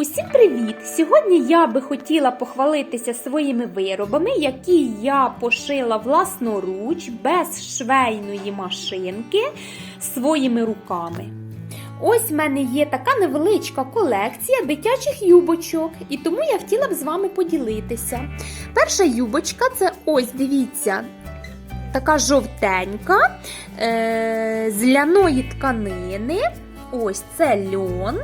Усім привіт! Сьогодні я би хотіла похвалитися своїми виробами, які я пошила власноруч без швейної машинки своїми руками. Ось в мене є така невеличка колекція дитячих юбочок, і тому я хотіла б з вами поділитися. Перша юбочка це ось дивіться, така жовтенька е- з ляної тканини. Ось це льон.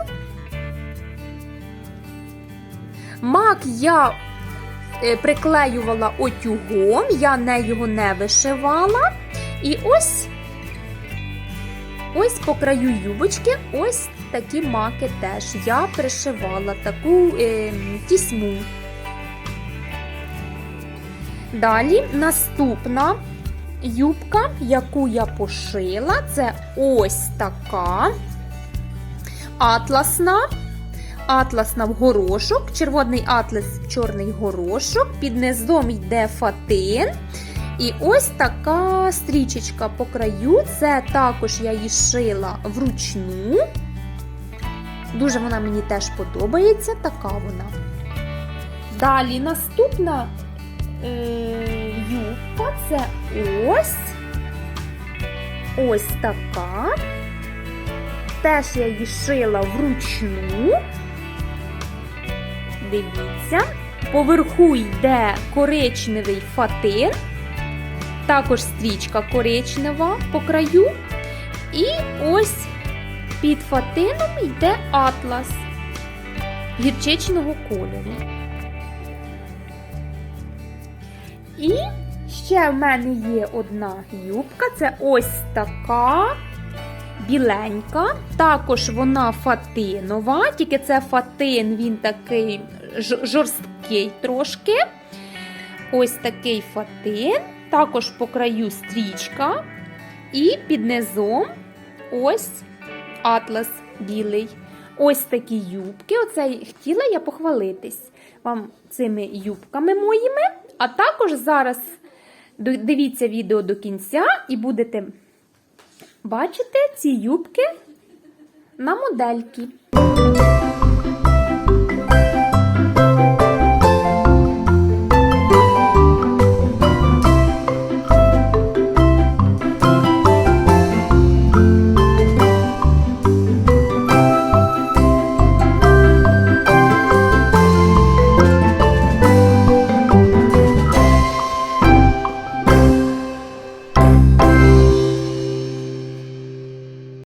Мак я е, приклеювала отюгом, я не його не вишивала. І ось ось по краю юбочки ось такі маки теж. Я пришивала таку е, тісьму. Далі наступна юбка, яку я пошила, це ось така атласна. Атласна в горошок, червоний атлас в чорний горошок, під низом йде фатин. І ось така стрічечка по краю. Це також я її шила вручну. Дуже вона мені теж подобається, така вона. Далі наступна е, юбка це ось ось така. Теж я її шила вручну. Дивіться, поверху йде коричневий фатин, також стрічка коричнева по краю. І ось під фатином йде атлас гірчичного кольору. І ще в мене є одна юбка, це ось така біленька. Також вона фатинова, тільки це фатин, він такий жорсткий трошки. Ось такий фатин. Також по краю стрічка. І під низом ось атлас білий. Ось такі юбки. Оце хотіла я похвалитись вам цими юбками моїми. А також зараз дивіться відео до кінця і будете бачите ці юбки на модельки.